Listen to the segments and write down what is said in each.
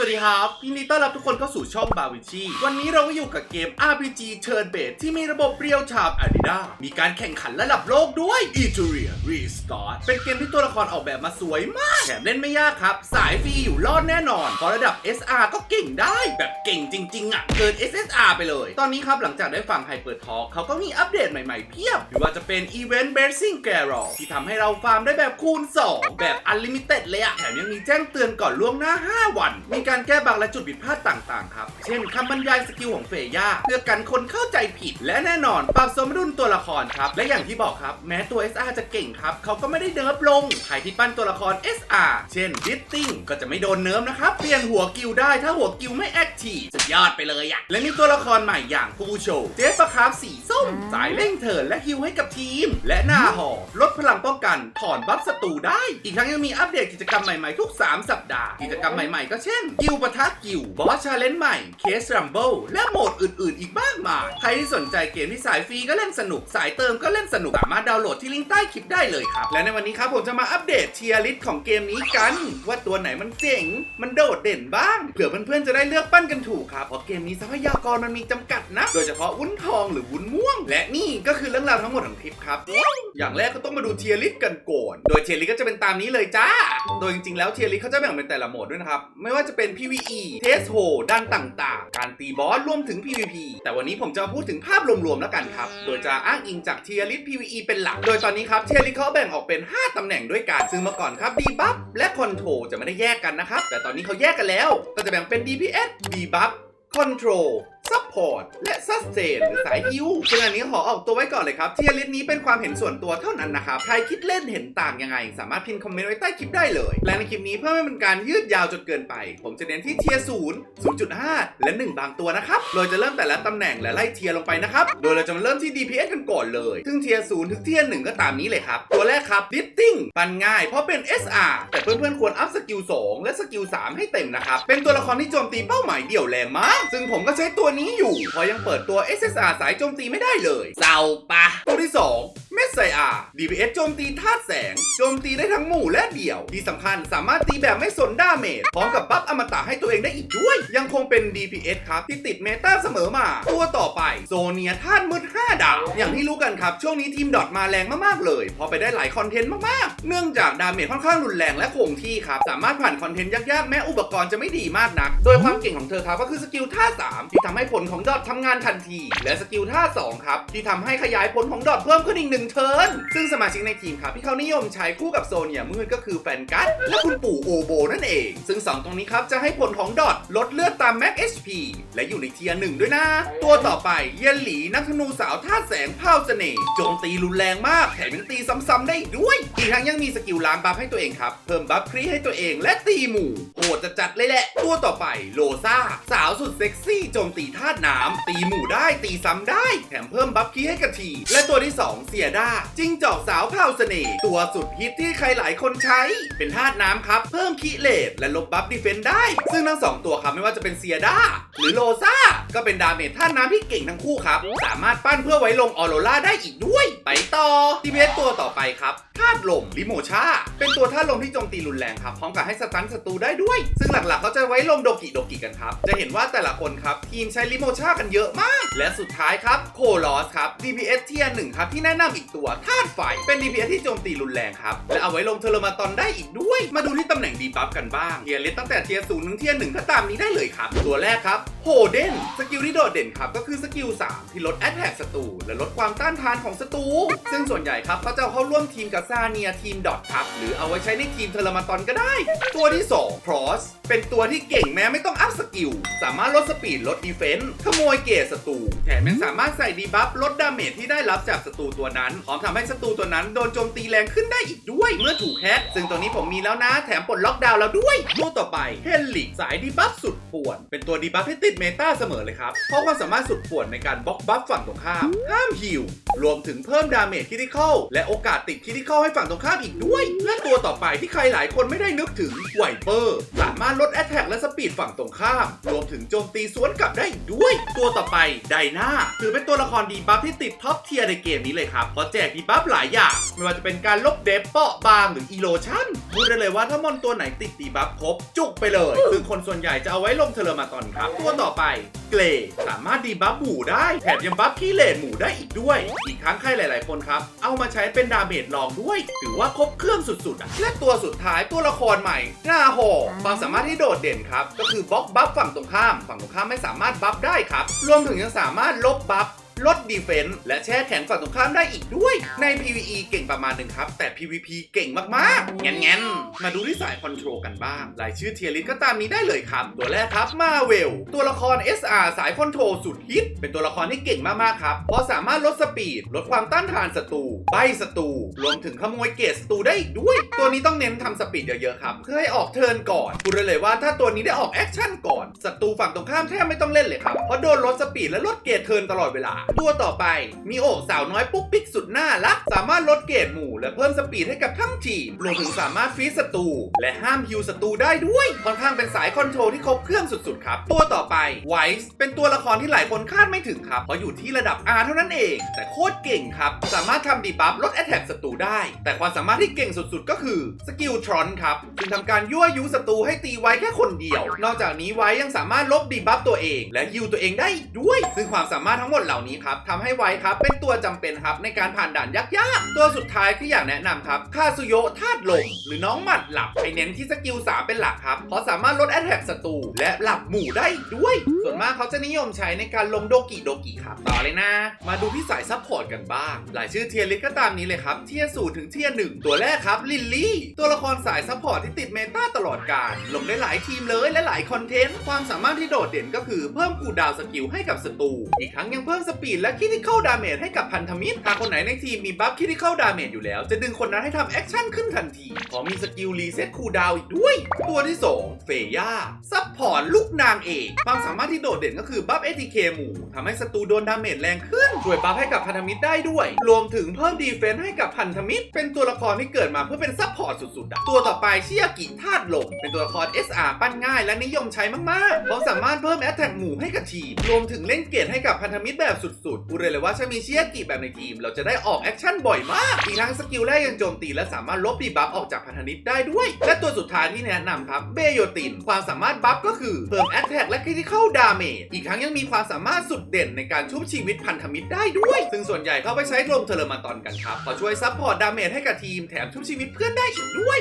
สวัสดีครับยินดีต้อนรับทุกคนเข้าสู่ช่องบาวิชีวันนี้เราก็อยู่กับเกม RPG Turn b a s e ที่มีระบบเรียว Time a r e n a มีการแข่งขันระดับโลกด้วย e t u r i a Restart เป็นเกมที่ตัวละครออกแบบมาสวยมาก แถมเล่นไม่ยากครับ สายฟรีอยู่รอดแน่นอนเพราะระดับ SR ก็เก่งได้แบบเก่งจริง ๆ อะ เกิน SSR ไปเลย ตอนนี้ครับ หลังจากได้ฟังไฮเปิดทอเขาก็มีอัปเดตใหม่ๆเพียบหรือว่าจะเป็น Event Basing g a r o ที่ทำให้เราฟาร์มได้แบบคูณ 2 แบบ Unlimited เลยอะแถมยังมีแจ้งเตือนก่อนล่วงหน้า 5 วันมีการแก้บั๊กและจุดผิดพลาดต่างๆครับ เช่นคำบรรยายสกิลของเฟย่าเพื่อกันคนเข้าใจผิด และแน่นอนปรับสมดุลตัวละครครับ และอย่างที่บอกครับ แม้ตัว SR จะเก่งครับ เขาก็ไม่ได้เนิร์ฟลง ใครที่ปั้นตัวละคร SR เช่นดิสติ้งก็จะไม่โดนเนิร์ฟนะครับ เปลี่ยนหัวกิลได้ถ้าหัวกิลไม่แอคทีฟสุดยอดไปเลยอะและมีตัวละครใหม่อย่างฟูโชเจสปะคาร์ฟสีส้ม สายเร่งเถินและฮิวให้กับทีม และหน้าหอลดพลังป้องกันถอนบัฟศัตรูได้ อีกทั้งยังมีอัปเดตกิจกรรมใหม่ๆทุก 3 สัปดาห์ กิจกรรมใหม่ๆก็เช่นกิลปะทะกิลบอสชาเลนจ์ใหม่เคสรัมเบิลและโหมดอื่นๆ อีกมากมาย ใครที่สนใจเกมที่สายฟรีก็เล่นสนุก สายเติมก็เล่นสนุก สามารถดาวน์โหลดที่ลิงก์ใต้คลิปได้เลยครับ และในวันนี้ครับผมจะมาอัปเดตเทียร์ลิสต์ของเกมนี้กัน ว่าตัวไหนมันเจ๋ง มันโดดเด่นบ้างเผื่อเพื่อนๆจะได้เลือกปั้นกันถูกครับเพราะเกมนี้ทรัพยากรมันมีจำกัดนะ โดยเฉพาะวุ้นทองหรือวุ้นม่วง และนี่ก็คือเรื่องราวทั้งหมดของคลิปครับอย่างแรกก็ต้องมาดูเทียร์ลิสต์กันก่อนโดยเทียร์ลิสต์ก็จะเป็นตามนี้เลยจ้า โดยจริงๆแล้วเทียร์ลิสต์เขาจะแบ่งเป็นแต่ละโหมดด้วยนะครับไม่ว่าจะเป็น PVE เทสโฮด้านต่างๆ การตีบอสรวมถึง PVP แต่วันนี้ผมจะพูดถึงภาพรวมๆแล้วกันครับ โดยจะอ้างอิงจากเทียริส PVE เป็นหลัก โดยตอนนี้ครับเทียริสเขาแบ่งออกเป็น 5 ตำแหน่งด้วยกันซึ่งเมื่อก่อนครับ Debuff และ Control จะไม่ได้แยกกันนะครับแต่ตอนนี้เขาแยกกันแล้ว ก็จะแบ่งเป็น DPS Debuff Control Support และ Sustain หรือสายฮิวซึ่งอันนี้ขอออกตัวไว้ก่อนเลยครับเทียร์ลิสต์นี้เป็นความเห็นส่วนตัวเท่านั้นนะครับ ใครคิดเล่นเห็นต่างยังไง สามารถพิมพ์คอมเมนต์ไว้ใต้คลิปได้เลย และในคลิปนี้เพื่อไม่เป็นการยืดยาวจนเกินไป ผมจะเน้นที่เทียร์ศูนย์0.5และ1บางตัวนะครับโดยจะเริ่มแต่ละตำแหน่งและไล่เทียร์ลงไปนะครับโดยเราจะมาเริ่มที่ DPS กันก่อนเลยซึ่งเทียร์ศูนย์ถึงเทียร์หนึ่งก็ตามนี้เลยครับตัวแรกครับ Ditting ปันง่ายเพราะเป็น SR แต่เพื่อนๆควรอัพสกิล2และสกิล3ให้เต็มนะครับเป็นตัวละครที่โจมตีเป้าหมายเดี่ยวแรงมากซึ่งผมก็ใช้ตัวนี้อยู่เพราะยังเปิดตัว SSR สายโจมตีไม่ได้เลยเศร้าปะตัวที่ 2 เมสไซอา DPS โจมตีธาตุแสง โจมตีได้ทั้งหมู่และเดี่ยว ที่สำคัญสามารถตีแบบไม่สนดาเมจพร้อมกับบัฟอมตะให้ตัวเองได้อีกด้วย ยังคงเป็น DPS ครับ ที่ติดเมตาเสมอมา ตัวต่อไป โซเนียธาตุมืด5ดาว อย่างที่รู้กันครับ ช่วงนี้ทีมดอทมาแรงมากๆเลยเพอไปได้หลายคอนเทนต์มากๆ เนื่องจากดาเมจค่อนข้างรุนแรงและคงที่ครับ สามารถผ่านคอนเทนต์ยากๆ แม้อุปกรณ์จะไม่ดีมากนัก โดยความเก่งของเธอครับก็คือสกิลท่า3ที่ทำให้ผลของดอททำงานทันที และสกิลท่า2ครับที่ทำให้ขยายผลของดอทเพิ่มขึ้นอีกหนึ่งเทิร์นซึ่งสมาชิกในทีมครับที่เขานิยมใช้คู่กับโซเนียมืดก็คือแฟนกัสและคุณปู่โอโบนั่นเอง ซึ่ง 2 ตรงนี้ครับจะให้ผลของดอทลดเลือดตามแม็ก HP และอยู่ในเทียร์หนึ่งด้วยนะ ตัวต่อไปเยนหลีนักธนูสาวท่าแสงเผาเสน่ห์โจมตีรุนแรงมากแถมยังตีซ้ำๆได้ด้วย อีกทั้งยังมีสกิลล้างบัฟให้ตัวเองครับ เพิ่มบัฟครีให้ตัวเองและตีหมู่โหดจะจัดเลยแหละ ตัวต่อไปโลซาสาวสุดเซ็กซี่โจมตีธาตุน้ำตีหมู่ได้ตีซ้ำได้ แถมเพิ่มบัฟครีให้กับที และตัวที่ 2 เสียด้าจิ้งจอกสาวเผาเสน่ห์ตัวสุดฮิตที่ใครหลายคนใช้ เป็นธาตุน้ำครับ เพิ่มคีเลตและลบบัฟดีเฟนได้ ซึ่งทั้งสองตัวครับไม่ว่าจะเป็นเซียด้าหรือโลซาก็เป็นดาเมจธาน้ำที่เก่งทั้งคู่ครับ สามารถปั้นเพื่อไว้ลงออโรราได้อีกด้วย ไปต่อทีเสตัวต่อไปครับธาตุลมลิโมชา เป็นตัวธาตุลมที่โจมตีรุนแรงครับ พร้อมกับให้สตันศัตรูได้ด้วย ซึ่งหลักๆเขาจะไว้ลงโดกิโดกิกันครับ จะเห็นว่าแต่ละคนครับ ทีมใช้ลิโมชากันเยอะมาก และสุดท้ายครับโคลอสครับ DPS เทียร์หนึ่งครับที่แนะนำอีกตัวธาตุไฟ เป็น DPS ที่โจมตีรุนแรงครับ และเอาไว้ลงเทอร์มาตอนได้อีกด้วย มาดูที่ตำแหน่งดีบัฟกันบ้างเทียร์เลิสตั้งแต่เทียร์ศูนย์ถึงเทียร์หนึ่งก็ตามนี้ได้เลยครับ ตัวแรกครับโฮเดนสกิลที่โดดเด่นครับก็คือสกิล 3 ที่ลดแอตแทกศัตรูและลดความต้านทานของศัตรูซึ่งส่วนใหญ่ครับเขาจะเอาเข้าร่วมทีมกับซาเนียทีมดอทครับหรือเอาไว้ใช้ในทีมเทอร์มาตอนก็ได้ ตัวที่2 c r o s เป็นตัวที่เก่งแม้ไม่ต้องอัพสกิล สามารถลดสปีดลดดีเฟนส์ขโมยเกรดศัตรูแถมยังสามารถใส่ดีบัฟลดดาเมจที่ได้รับจากศัตรูตัวนั้นพร้อมทำให้ศัตรูตัวนั้นโดนโจมตีแรงขึ้นได้อีกด้วย เมื่อถูกแฮกซึ่งตัวนี้ผมมีแล้วนะแถมปลดล็อกดาวน์แล้วด้วยตัวต่อไปเฮลลิกสายดีบัฟสุดป่วน เป็นตัวดีบัฟที่ติดเมตาเสมอเลยครับ เพราะความสามารถสุดป่วนในการบล็อกบัฟฝั่งตรงข้าม ห้ามฮิวรวมถึงเพิ่มดาเมจคิทิคอลและโอกาสติดคิทิคอลให้ฝั่งตรงข้ามอีกด้วย และตัวต่อไปที่ใครหลายคนไม่ได้นึกถึงไวเปอร์สามารถลดแอตแทกและสปีดฝั่งตรงข้าม รวมถึงโจมตีสวนกลับได้อีกด้วย ตัวต่อไปไดนาถือเป็นตัวละครดีบัฟที่ติดท็อปเทียร์ในเกมนี้เลยครับเพราะแจกดีบัฟหลายอย่าง ไม่ว่าจะเป็นการลบเดฟเปาะบางหรืออีโลชั่นพูดได้เลยว่าถ้ามอนตัวไหนติดดีบัฟครบจุกไปเลยซึ่งคนส่วนใหญ่จะเอาไว้ลงเทเลมาตอนครับ ตัวต่อไป เกรดสามารถดีบัฟหมูได้แถมยังบัฟขี้เหร่หมูได้อีกด้วย อีกทั้งใครหลาย ๆ คนครับ เอามาใช้เป็นดาเมจรองด้วย ถือว่าครบเครื่องสุดๆอะและตัวสุดท้ายตัวละครใหม่หน้าหอความสามารถที่โดดเด่นครับ ก็คือบล็อกบัฟฝั่งตรงข้าม ฝั่งตรงข้ามไม่สามารถบัฟได้ครับ รวมถึงยังสามารถลบบัฟ ลดดีเฟนส์และแช่แข็งฝั่งตรงข้ามได้อีกด้วย ใน PVE เก่งประมาณหนึ่งครับ แต่ PVP เก่งมากๆงั้นงั้นๆ มาดูที่สายคอนโทรลกันบ้าง รายชื่อเทียริสก็ตามนี้ได้เลยครับ ตัวแรกครับมาเวลตัวละคร SR สายคอนโทรลสุดฮิต เป็นตัวละครที่เก่งมากๆครับ เพราะสามารถลดสปีด ลดความต้านทานศัตรูใบศัตรูรวมถึงขโมยเกรดศัตรูได้อีกด้วย ตัวนี้ต้องเน้นทำสปีดเยอะๆครับเพื่อให้ออกเทิร์นก่อนพูดเลยว่าถ้าตัวนี้ได้ออกแอคชั่นก่อนศัตรูฝั่งตรงข้ามแทบไม่ต้องเล่นเลยครับเพราะโดนลดสปีดและลดเกรดเทิร์นตลอดเวลาตัวต่อไปมีโอสาวน้อยปุ๊กปิ๊กสุดน่ารัก สามารถลดเกรดหมู่ และเพิ่มสปีดให้กับทั้งทีมรวมถึงสามารถฟีดศัตรูและห้ามฮิวศัตรูได้ด้วย ค่อนข้างเป็นสายคอนโทรลที่ครบเครื่องสุดๆ ครับ ตัวต่อไปไวส์เป็นตัวละครที่หลายคนคาดไม่ถึงครับ เพราะอยู่ที่ระดับ R เท่านั้นเอง แต่โคตรเก่งครับ สามารถทำดีบัฟลดแอตแทกศัตรูได้ แต่ความสามารถที่เก่งสุดๆ ก็คือสกิลทรอนครับซึ่งทำการยั่วยุศัตรูให้ตีไว้แค่คนเดียว นอกจากนี้ไว้ยังสามารถลบดีบัฟตัวเอง และฮิวตัวเองได้ด้วย ซึ่งความสามารถทั้งหมดเหล่านี้ครับทำให้ไวครับเป็นตัวจำเป็นครับในการผ่านด่านยากๆ ตัวสุดท้ายที่อยากแนะนำครับคาซุโยธาตุลมหรือน้องหมัดหลับให้เน้นที่สกิล3เป็นหลักครับเพราะสามารถลดแอตแทกศัตรูและหลับหมู่ได้ด้วย ส่วนมากเขาจะนิยมใช้ในการลงโดกิโดกิครับต่อเลยนะ มาดูที่สายซัพพอร์ตกันบ้าง หลายชื่อเทียร์ลิสก็ตามนี้เลยครับเทียร์สูถึงเทียร์หนึ่งตัวแรกครับลิลลี่ตัวละครสายซัพพอร์ตที่ติดเมตาตลอดการลงได้หลายทีมเลยและหลายคอนเทนต์ความสามารถที่โดดเด่นก็คือเพิ่มคูดาวสกิลให้กับศัตรูอีกทั้งยังเพิ่มสปีดและคิทิคอลดาเมจให้กับพันธมิตรหากคนไหนในทีมมีบัฟคิทิคอลดาเมจอยู่แล้ว จะดึงคนนั้นให้ทำแอคชั่นขึ้นทันทีพอมีสกิลรีเซ็ตคูลดาวอีกด้วย ตัวที่ 2 เฟย่าซัพพอร์ตลูกนางเอกความสามารถที่โดดเด่นก็คือบัฟเอทีเคหมู่ทำให้ศัตรูโดนดาเมจแรงขึ้นช่วยบัฟให้กับพันธมิตรได้ด้วย รวมถึงเพิ่มดีเฟนส์ให้กับพันธมิตร เป็นตัวละครที่เกิดมาเพื่อเป็นซัพพอร์ตสุดๆอะตัวต่อไปชิยากิธาตุลมเป็นตัวละคร SR ปั้นง่ายและนิยมใช้มากๆเพราสามารถเพิ่มแอตแทกหมู่ให้กับทีมรวมถึงเล่นเกรดให้กับพันธมิตรแบบสุดๆพูดเลยเลยว่าถ้ามีชิยกิแบบในทีม เราจะได้ออกแอคชั่นบ่อยมากอีกทั้งสกิลแรกยังโจมตีและสามารถลบดีบัฟออกจากพันธมิตรได้ด้วย และตัวสุดท้ายที่แนะนำครับเบโยติน ความสามารถบัฟก็คือเพิ่มแอตแทกและคริติคอลดาเมจอีกทั้งยังมีความสามารถสุดเด่นในการชุบชีวิตพันธมิตรได้ด้วย ซึ่งส่วนใหญ่เข้าไปใช้รวมเทเลมาตอนกันครับพอช่วยซัพพอร์ตดาเมจให้กับทีมแถมชุบชีวิตเพื่อนได้อีกด้วย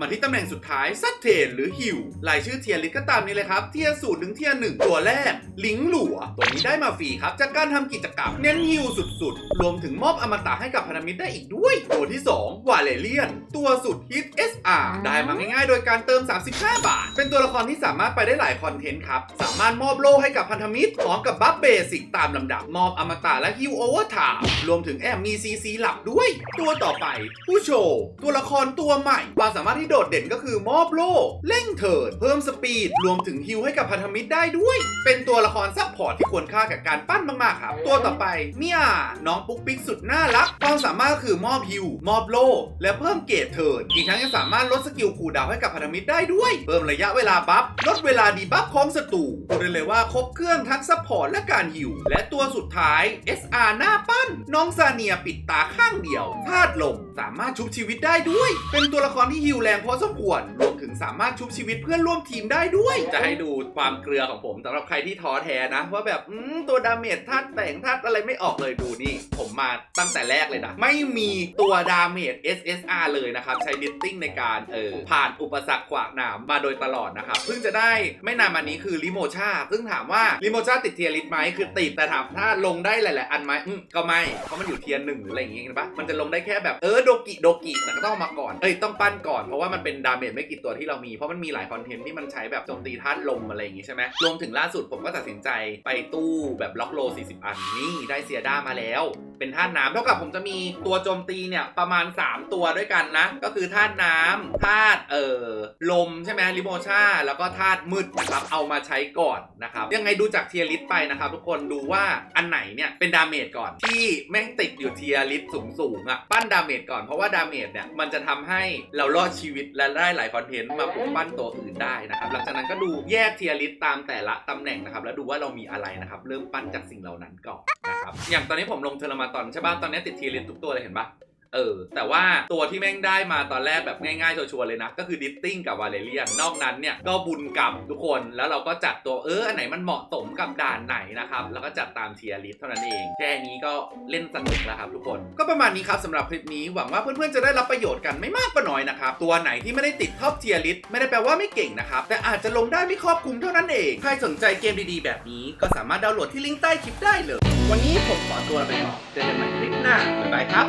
มาที่ตำแหน่งสุดท้ายซัตเทนหรือฮิวรายชื่อเทียร์ลิสก็ตามนี้เลยครับ เทียร์สูตรถึงเทียร์หนึ่งตัวแรก ลิงหลัว ตัวนี้ได้มาฟรีครับ จากการทำกิจกรรม เน้นฮิวสุดๆ รวมถึงมอบอมตะให้กับพันธมิตรได้อีกด้วย ตัวที่ 2 วาเลเลียน ตัวสุดฮิต SR ได้มาง่ายๆ โดยการเติม 35 บาท เป็นตัวละครที่สามารถไปได้หลายคอนเทนต์ครับ สามารถมอบโล่ให้กับพันธมิตรพร้อมกับบัฟเบสิกตามลำดับ มอบอมตะและฮิวโอเวอร์ไทม์รวมถึงแอบมีซีซีหลับด้วย ตัวต่อไป ผู้โชว์ตัวละครตัวใหม่ความสามารถที่โดดเด่นก็คือมอบโล่เร่งเถิด เพิ่มสปีด รวมถึงฮิวให้กับพันธมิตรได้ด้วย เป็นตัวละครซัพพอร์ตที่ควรค่ากับการปั้นมากๆครับ ตัวต่อไปเมียน้องปุ๊กปิ๊กสุดน่ารัก ความสามารถคือมอบฮิวมอบโล่และเพิ่มเกรดเถิด อีกทั้งยังสามารถลดสกิลคูลดาวให้กับพันธมิตรได้ด้วย เพิ่มระยะเวลาบัฟลดเวลาดีบัฟของศัตรูพูดได้เลยว่าครบเครื่องทั้งซัพพอร์ตและการฮิวและตัวสุดท้าย SR หน้าปั้น น้องซาเนียปิดตาข้างเดียวธาตุลม สามารถชุบชีวิตได้ด้วย เป็นตัวละครที่ฮิวแรงพอสมควรรวมถึงสามารถชุบชีวิตเพื่อนร่วมทีมได้ด้วย จะให้ดูความเกลือของผมสำหรับใครที่ท้อแท้นะ ว่าแบบตัวดาเมจธาตุแต่งธาตุอะไรไม่ออกเลยดูนี่ ผมมาตั้งแต่แรกเลยนะ ไม่มีตัวดาเมจ SSR เลยนะครับ ใช้ลิตติ้งในการเออผ่านอุปสรรคขวากหนามมาโดยตลอดนะครับ เพิ่งจะได้ไม่นานมานี้คือลิโมชาซึ่งถามว่าลิโมชาติดเทียริสต์ไหมคือติดแต่ถามถ้าลงได้หลาย ๆ อันไหมก็ไม่เพราะมันอยู่เทียร์หนึ่งหรืออะไรอย่างเงี้ยเห็นปะมันจะลงได้แค่แบบเออโดดกิโดกิแต่ก็ต้องเอามาก่อนเอ้ยต้องปั้นก่อนเพราะว่ามันเป็นดาเมจไม่กี่ตัวที่เรามีเพราะมันมีหลายคอนเทนต์ที่มันใช้แบบโจมตีธาตุลมอะไรอย่างงี้ใช่ไหมรวมถึงล่าสุดผมก็ตัดสินใจไปตู้แบบล็อกโล 40 อันนี่ได้เซียด้ามาแล้ว เป็นธาตุน้ำเท่ากับผมจะมีตัวโจมตีเนี่ยประมาณ 3 ตัวด้วยกันนะ ก็คือธาตุน้ำธาตุเอ่อลมใช่ไหมลิโมชาแล้วก็ธาตุมืดนะครับเอามาใช้ก่อนนะครับยังไงดูจากเทียริสไปนะครับ ทุกคนดูว่าอันไหนเนี่ยเป็นดาเมจก่อนที่แม่งติดอยู่เทียริสสูงสูงๆอะปั้นดาเมจก่อนเพราะว่าดาเมจเนี่ยมันจะทำให้เรารอดชีวิตและได้หลายคอนเทนต์มาปลุกปั้นตัวอื่นได้นะครับหลังจากนั้นก็ดูแยกเทียริสตามแต่ละตำแหน่งนะครับแล้วดูว่าเรามีอะไรนะครับเริ่มปั้นจากสิ่งเหล่านั้นก่อนนะครับอย่างตอนนี้ผมลงเทอร์มาตอนใช่ป่ะตอนนี้ติดเทียริสทุกตัวเลยเห็นปะเออแต่ว่าตัวที่แม่งได้มาตอนแรกแบบง่ายๆชัวร์ๆเลยนะ ก็คือดิสติ้งกับวาเลเรียนนอกนั้นเนี่ย ก็บุญกับทุกคนแล้วเราก็จัดตัวเอออันไหนมันเหมาะสมกับด่านไหนนะครับ แล้วก็จัดตามเทียร์ลิสเท่านั้นเอง แค่นี้ก็เล่นสนุกแล้วครับทุกคน ก็ประมาณนี้ครับสำหรับคลิปนี้หวังว่าเพื่อนๆจะได้รับประโยชน์กันไม่มากก็น้อยนะครับตัวไหนที่ไม่ได้ติดท็อปเทียร์ลิสไม่ได้แปลว่าไม่เก่งนะครับแต่อาจจะลงได้ไม่ครอบคลุมเท่านั้นเองใครสนใจเกมดีๆ แบบนี้ก็สามารถดาวน์โหลดที่ลิงก์ใต้คลิปได้เลย วันนี้ผมขอตัวไปก่อนเจอกันใหม่คลิปหน้าบ๊ายบายครับ